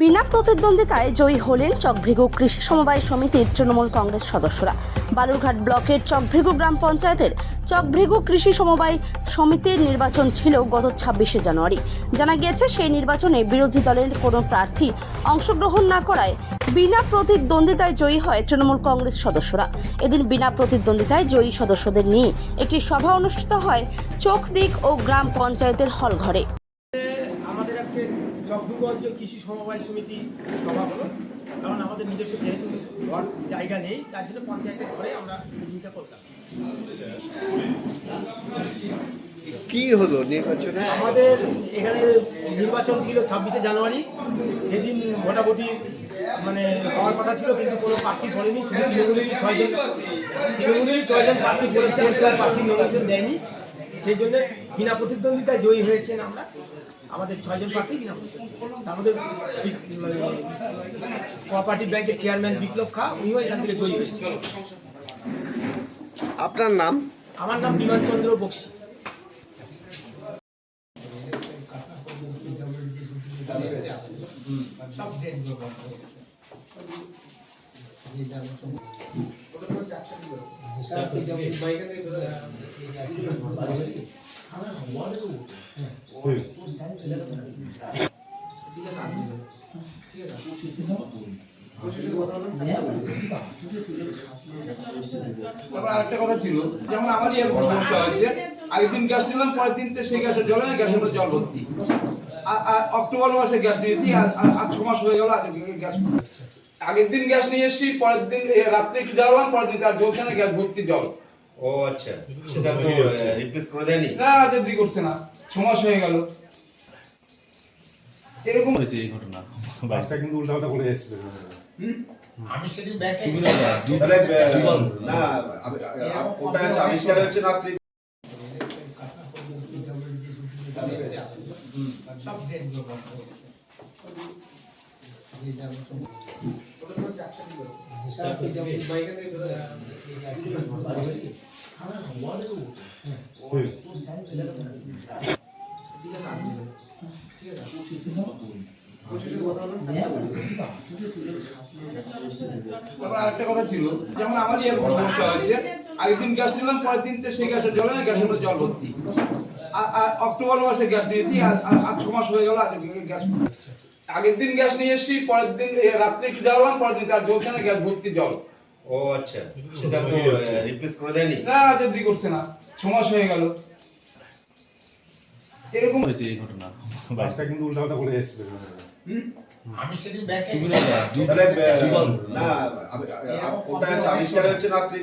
বিনা প্রতিদ্বন্দ্বিতায় জয়ী হলেন চকভৃগু কৃষি সমবায় সমিতির তৃণমূল কংগ্রেস সদস্যরা। বালুরঘাট ব্লকের চকভৃগু গ্রাম পঞ্চায়েতের চকভৃগু কৃষি সমবায় সমিতির নির্বাচন ছিল গত ছাব্বিশে জানুয়ারি। জানা গিয়েছে, সেই নির্বাচনে বিরোধী দলের কোনো প্রার্থী অংশগ্রহণ না করায় বিনা প্রতিদ্বন্দ্বিতায় জয়ী হয় তৃণমূল কংগ্রেস সদস্যরা। এদিন বিনা প্রতিদ্বন্দ্বিতায় জয়ী সদস্যদের নিয়ে একটি সভা অনুষ্ঠিত হয় চোখদিক ও গ্রাম পঞ্চায়েতের হলঘরে। আজকে কৃষি সমবায় সমিতি সভা হলো। কারণ আমাদের নিজস্ব যেহেতু ঘর জায়গা নেই তার জন্য পঞ্চায়েতের ঘরে আমরা মিটিংটা করতাম কি হলো নির্বাচনে? আমাদের এখানে নির্বাচন ছিল ছাব্বিশে জানুয়ারি। সেদিন মোটামুটি মানে হওয়ার কথা ছিল কিন্তু কোনো প্রার্থী পড়েনি শুধু তৃণমূলেরই ছয়জন। তৃণমূলেরই ছয়জন প্রার্থী কোনো প্রার্থী নমিনেশন দেয়নি। সেই জন্য বিনা প্রতিদ্বন্দ্বিতায় জয়ী হয়েছেন আমরা। আমাদের ছয়জন প্রার্থী বিনা বি- মানে কোঅপারেটিভ ব্যাংকের চেয়ারম্যান বিপ্লব খা উনিও এখান থেকে জয়ী হয়েছেন। আপনার নাম? আমার নাম বিমান চন্দ্র বক্সি। তারপর আরেকটা কথা ছিল, যেমন আমারই এরকম সমস্যা হয়েছে আগের গ্যাস নিলাম পরের দিন সেই গ্যাসের জলে না জল ভর্তি। অক্টোবর মাসে গ্যাস নিয়েছি আজ ছ মাস হয়ে গেল আজ গ্যাস আগের দিন গ্যাস নিয়ে এসেছি পরের দিন রাত্রে একটু জ্বালালাম পরের দিন তার জ্বলছে না গ্যাস ভর্তি জল। ও আচ্ছা। সেটা তো রিপ্লেস করে দেয়নি? না যদি করছে না। ছমাস হয়ে গেল। এরকম হয়েছে এই ঘটনা। বাসটা কিন্তু উল্টাপাল্টা করে এসেছে। তাহলে আহ, না আমি- আ- ওটা হচ্ছে আবিষ্কার হচ্ছে না তারপর আরেকটা কথা ছিল, যেমন আমারই এরকম সমস্যা হয়েছে আগের দিন গ্যাস নিলাম পরের দিন সেই গ্যাসের জলে না গ্যাসের মধ্যে জল ভর্তি। অক্টোবর মাসে গ্যাস আজ- আজ ছ মাস হয়ে গেল, আজ গ্যাস আগের দিন গ্যাস নিয়ে এসেছি পরের দিন রাত্রে একটু জ্বালালাম? পরের দিন তার জ্বলছে না গ্যাস ভর্তি জল। ও আচ্ছা সেটা তো রিপ্লেস করে দেয়নি? না যদি করছে না ছ মাস হয়ে গেল। এরকম হয়েছে এই ঘটনা। বাসটা কিন্তু উল্টাপাল্টা করে এসেছে। আমি তাহলে আহ, না আমি- ওটা আবিষ্কার হচ্ছে আপনি